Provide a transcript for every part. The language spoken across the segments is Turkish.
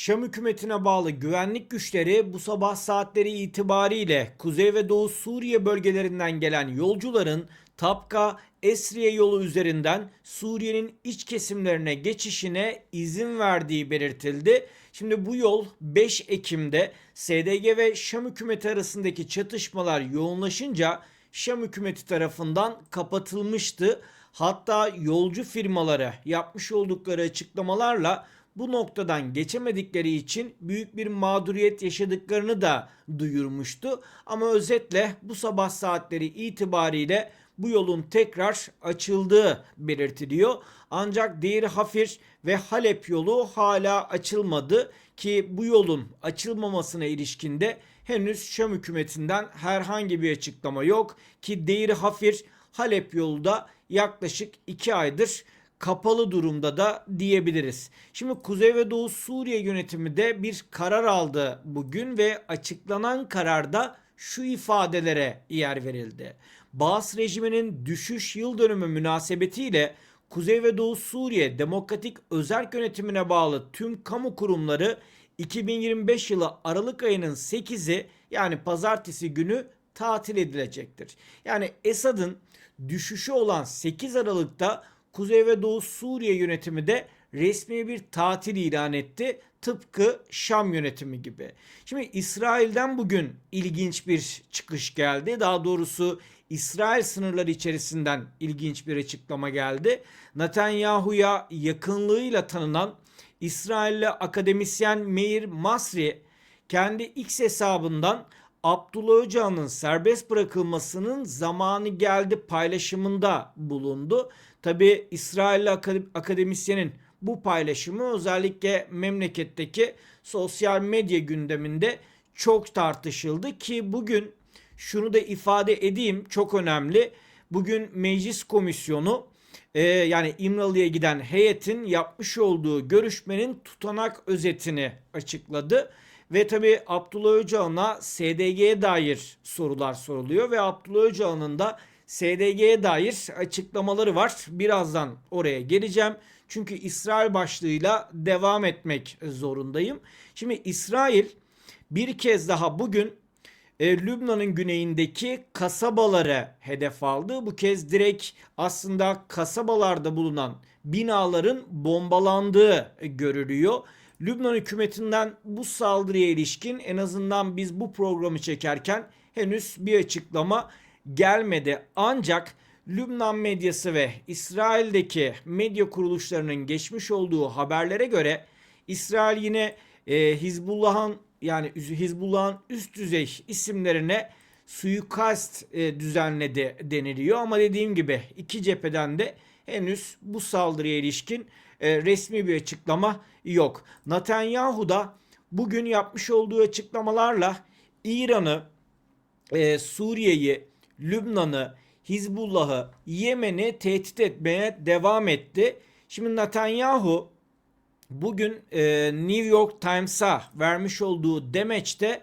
Şam hükümetine bağlı güvenlik güçleri bu sabah saatleri itibariyle Kuzey ve Doğu Suriye bölgelerinden gelen yolcuların Tapka Esriye yolu üzerinden Suriye'nin iç kesimlerine geçişine izin verdiği belirtildi. Şimdi bu yol 5 Ekim'de SDG ve Şam hükümeti arasındaki çatışmalar yoğunlaşınca Şam hükümeti tarafından kapatılmıştı. Hatta yolcu firmaları yapmış oldukları açıklamalarla bu noktadan geçemedikleri için büyük bir mağduriyet yaşadıklarını da duyurmuştu. Ama özetle bu sabah saatleri itibariyle bu yolun tekrar açıldığı belirtiliyor. Ancak Deir Hafir ve Halep yolu hala açılmadı ki bu yolun açılmamasına ilişkinde henüz Şam hükümetinden herhangi bir açıklama yok ki Deir Hafir Halep yolu da yaklaşık 2 aydır kapalı durumda da diyebiliriz. Şimdi Kuzey ve Doğu Suriye yönetimi de bir karar aldı bugün ve açıklanan kararda şu ifadelere yer verildi. Baas rejiminin düşüş yıl dönümü münasebetiyle Kuzey ve Doğu Suriye Demokratik Özerk Yönetimine bağlı tüm kamu kurumları 2025 yılı Aralık ayının 8'i yani pazartesi günü tatil edilecektir. Yani Esad'ın düşüşü olan 8 Aralık'ta Kuzey ve Doğu Suriye yönetimi de resmi bir tatil ilan etti. Tıpkı Şam yönetimi gibi. Şimdi İsrail'den bugün ilginç bir çıkış geldi. Daha doğrusu İsrail sınırları içerisinden ilginç bir açıklama geldi. Netanyahu'ya yakınlığıyla tanınan İsrailli akademisyen Meir Masri kendi X hesabından Abdullah Öcalan'ın serbest bırakılmasının zamanı geldi paylaşımında bulundu. Tabi İsrailli akademisyenin bu paylaşımı özellikle memleketteki sosyal medya gündeminde çok tartışıldı ki bugün şunu da ifade edeyim çok önemli. Bugün meclis komisyonu e, yani İmralı'ya giden heyetin yapmış olduğu görüşmenin tutanak özetini açıkladı. Ve tabi Abdullah Öcalan'a SDG'ye dair sorular soruluyor ve Abdullah Öcalan'ın da SDG'ye dair açıklamaları var. Birazdan oraya geleceğim. Çünkü İsrail başlığıyla devam etmek zorundayım. Şimdi İsrail bir kez daha bugün e, Lübnan'ın güneyindeki kasabaları hedef aldı. Bu kez direkt aslında kasabalarda bulunan binaların bombalandığı görülüyor. Lübnan hükümetinden bu saldırıya ilişkin en azından biz bu programı çekerken henüz bir açıklama gelmedi. Ancak Lübnan medyası ve İsrail'deki medya kuruluşlarının geçmiş olduğu haberlere göre İsrail yine e, Hizbullah'ın yani Hizbullah'ın üst düzey isimlerine suikast e, düzenledi deniliyor. Ama dediğim gibi iki cepheden de henüz bu saldırıya ilişkin e, resmi bir açıklama yok. Netanyahu da bugün yapmış olduğu açıklamalarla İran'ı, e, Suriye'yi, Lübnan'ı, Hizbullah'ı, Yemen'i tehdit etmeye devam etti. Şimdi Netanyahu bugün e, New York Times'a vermiş olduğu demeçte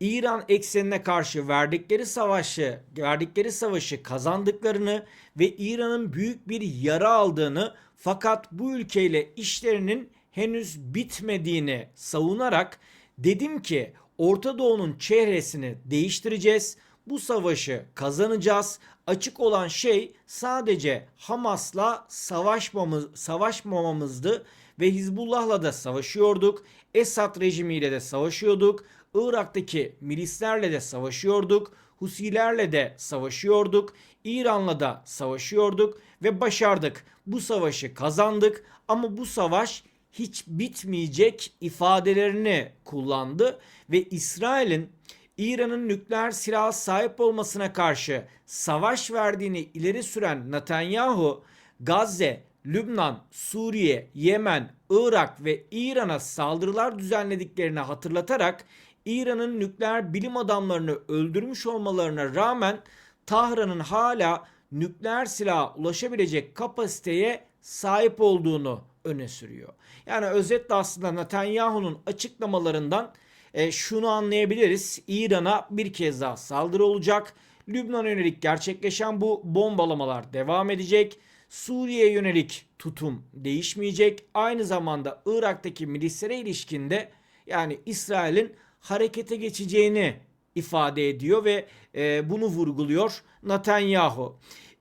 İran eksenine karşı verdikleri savaşı, verdikleri savaşı kazandıklarını ve İran'ın büyük bir yara aldığını fakat bu ülkeyle işlerinin henüz bitmediğini savunarak dedim ki Orta Doğu'nun çehresini değiştireceğiz. Bu savaşı kazanacağız. Açık olan şey sadece Hamas'la savaşmamız, savaşmamamızdı ve Hizbullah'la da savaşıyorduk. Esad rejimiyle de savaşıyorduk. Irak'taki milislerle de savaşıyorduk. Husilerle de savaşıyorduk. İran'la da savaşıyorduk ve başardık. Bu savaşı kazandık ama bu savaş hiç bitmeyecek ifadelerini kullandı ve İsrail'in İran'ın nükleer silah sahip olmasına karşı savaş verdiğini ileri süren Netanyahu, Gazze, Lübnan, Suriye, Yemen, Irak ve İran'a saldırılar düzenlediklerini hatırlatarak İran'ın nükleer bilim adamlarını öldürmüş olmalarına rağmen Tahran'ın hala nükleer silaha ulaşabilecek kapasiteye sahip olduğunu öne sürüyor. Yani özetle aslında Netanyahu'nun açıklamalarından e, şunu anlayabiliriz. İran'a bir kez daha saldırı olacak. Lübnan yönelik gerçekleşen bu bombalamalar devam edecek. Suriye'ye yönelik tutum değişmeyecek. Aynı zamanda Irak'taki milislere ilişkinde yani İsrail'in harekete geçeceğini ifade ediyor ve e, bunu vurguluyor Netanyahu.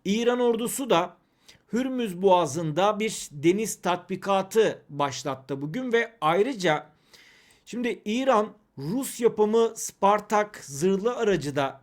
İran ordusu da Hürmüz Boğazı'nda bir deniz tatbikatı başlattı bugün ve ayrıca şimdi İran Rus yapımı Spartak zırhlı aracı da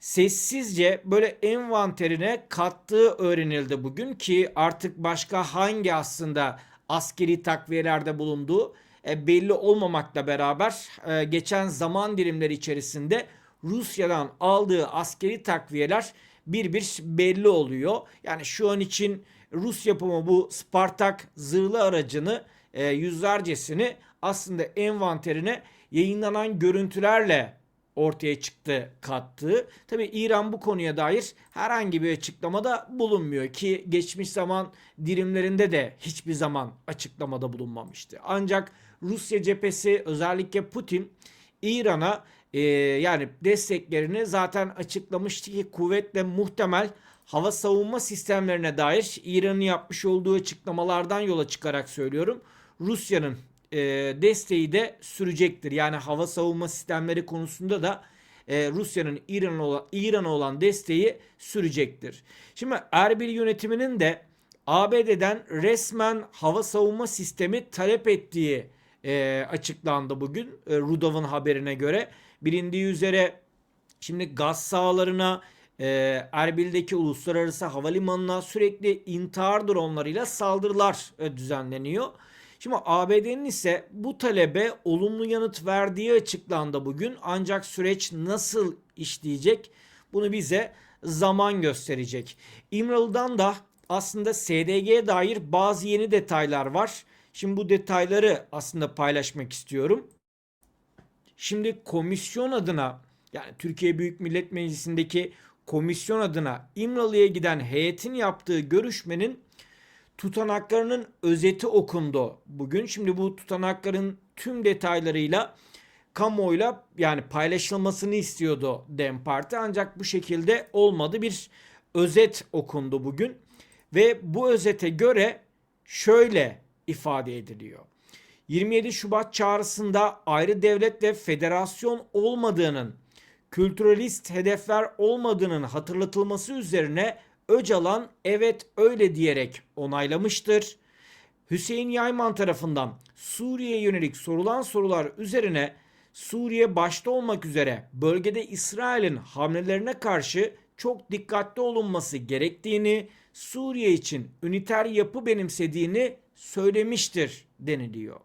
sessizce böyle envanterine kattığı öğrenildi bugün ki artık başka hangi aslında askeri takviyelerde bulunduğu belli olmamakla beraber e, geçen zaman dilimleri içerisinde Rusya'dan aldığı askeri takviyeler bir bir belli oluyor. Yani şu an için Rus yapımı bu Spartak zırhlı aracını e, yüzlercesini aslında envanterine yayınlanan görüntülerle ortaya çıktı kattığı. Tabi İran bu konuya dair herhangi bir açıklamada bulunmuyor ki geçmiş zaman dilimlerinde de hiçbir zaman açıklamada bulunmamıştı. Ancak Rusya cephesi özellikle Putin İran'a e, yani desteklerini zaten açıklamıştı ki kuvvetle muhtemel hava savunma sistemlerine dair İran'ın yapmış olduğu açıklamalardan yola çıkarak söylüyorum. Rusya'nın e, desteği de sürecektir. Yani hava savunma sistemleri konusunda da e, Rusya'nın İran'a olan, İran'a olan desteği sürecektir. Şimdi Erbil yönetiminin de ABD'den resmen hava savunma sistemi talep ettiği e, açıklandı bugün e, Rudov'un haberine göre. Bilindiği üzere şimdi gaz sahalarına e, Erbil'deki uluslararası havalimanına sürekli intihar dronlarıyla saldırılar e, düzenleniyor. Şimdi ABD'nin ise bu talebe olumlu yanıt verdiği açıklandı bugün. Ancak süreç nasıl işleyecek bunu bize zaman gösterecek. İmralı'dan da aslında SDG'ye dair bazı yeni detaylar var. Şimdi bu detayları aslında paylaşmak istiyorum. Şimdi komisyon adına yani Türkiye Büyük Millet Meclisi'ndeki komisyon adına İmralı'ya giden heyetin yaptığı görüşmenin tutanaklarının özeti okundu bugün. Şimdi bu tutanakların tüm detaylarıyla kamuoyuyla yani paylaşılmasını istiyordu Dem Parti ancak bu şekilde olmadı. Bir özet okundu bugün ve bu özete göre şöyle ifade ediliyor. 27 Şubat çağrısında ayrı devlet ve federasyon olmadığının, kültüralist hedefler olmadığının hatırlatılması üzerine Öcalan evet öyle diyerek onaylamıştır. Hüseyin Yayman tarafından Suriye'ye yönelik sorulan sorular üzerine Suriye başta olmak üzere bölgede İsrail'in hamlelerine karşı çok dikkatli olunması gerektiğini, Suriye için üniter yapı benimsediğini söylemiştir deniliyor.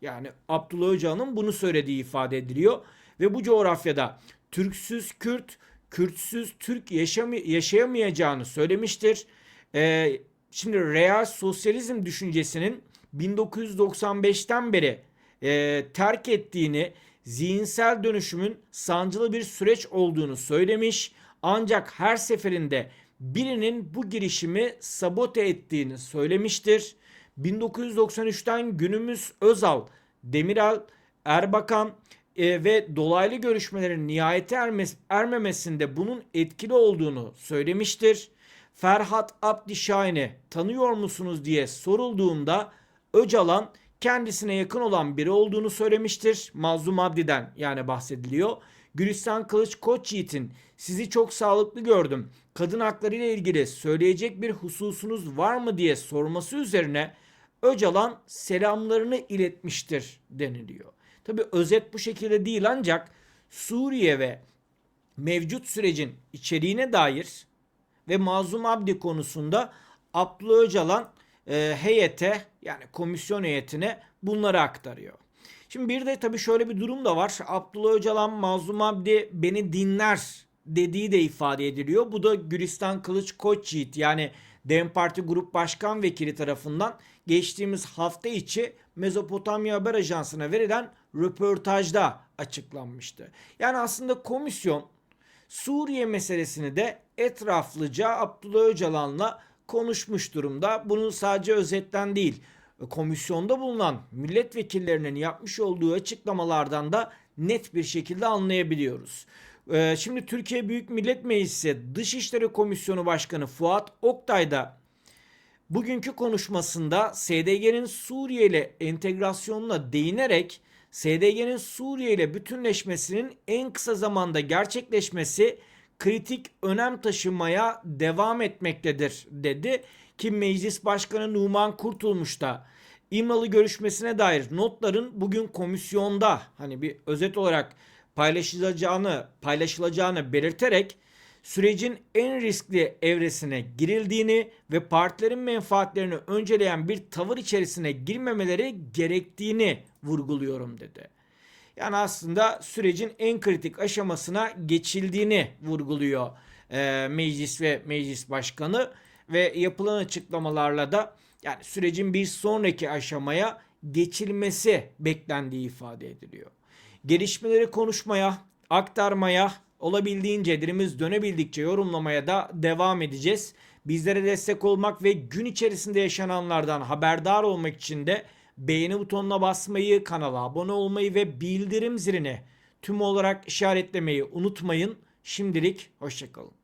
Yani Abdullah Öcalan'ın bunu söylediği ifade ediliyor ve bu coğrafyada Türksüz Kürt, Kürtsüz Türk yaşayamayacağını söylemiştir. Ee, şimdi real sosyalizm düşüncesinin 1995'ten beri e, terk ettiğini, zihinsel dönüşümün sancılı bir süreç olduğunu söylemiş. Ancak her seferinde birinin bu girişimi sabote ettiğini söylemiştir. 1993'ten günümüz Özal, Demiral, Erbakan e, ve dolaylı görüşmelerin nihayete ermes, ermemesinde bunun etkili olduğunu söylemiştir. Ferhat Abdişahin'i tanıyor musunuz diye sorulduğunda Öcalan kendisine yakın olan biri olduğunu söylemiştir. Mazlum Abdi'den yani bahsediliyor. Gülistan Kılıç Koçyiğit'in sizi çok sağlıklı gördüm. Kadın hakları ile ilgili söyleyecek bir hususunuz var mı diye sorması üzerine Öcalan selamlarını iletmiştir deniliyor. Tabi özet bu şekilde değil ancak Suriye ve mevcut sürecin içeriğine dair ve Mazlum Abdi konusunda Abdullah Öcalan e, heyete yani komisyon heyetine bunları aktarıyor. Şimdi bir de tabii şöyle bir durum da var. Abdullah Öcalan Mazlum Abdi beni dinler dediği de ifade ediliyor. Bu da Gülistan Kılıç Koçyiğit yani DEM Parti Grup Başkan Vekili tarafından geçtiğimiz hafta içi Mezopotamya Haber Ajansı'na verilen röportajda açıklanmıştı. Yani aslında komisyon Suriye meselesini de etraflıca Abdullah Öcalan'la konuşmuş durumda. Bunu sadece özetten değil, komisyonda bulunan milletvekillerinin yapmış olduğu açıklamalardan da net bir şekilde anlayabiliyoruz. Ee, şimdi Türkiye Büyük Millet Meclisi Dışişleri Komisyonu Başkanı Fuat Oktay da bugünkü konuşmasında SDG'nin Suriye ile entegrasyonuna değinerek SDG'nin Suriye ile bütünleşmesinin en kısa zamanda gerçekleşmesi kritik önem taşımaya devam etmektedir dedi. Ki Meclis Başkanı Numan Kurtulmuş da İmralı görüşmesine dair notların bugün komisyonda hani bir özet olarak paylaşılacağını paylaşılacağını belirterek sürecin en riskli evresine girildiğini ve partilerin menfaatlerini önceleyen bir tavır içerisine girmemeleri gerektiğini vurguluyorum dedi. Yani aslında sürecin en kritik aşamasına geçildiğini vurguluyor e, meclis ve meclis başkanı ve yapılan açıklamalarla da yani sürecin bir sonraki aşamaya geçilmesi beklendiği ifade ediliyor. Gelişmeleri konuşmaya, aktarmaya, olabildiğince dilimiz dönebildikçe yorumlamaya da devam edeceğiz. Bizlere destek olmak ve gün içerisinde yaşananlardan haberdar olmak için de beğeni butonuna basmayı, kanala abone olmayı ve bildirim zilini tüm olarak işaretlemeyi unutmayın. Şimdilik hoşçakalın.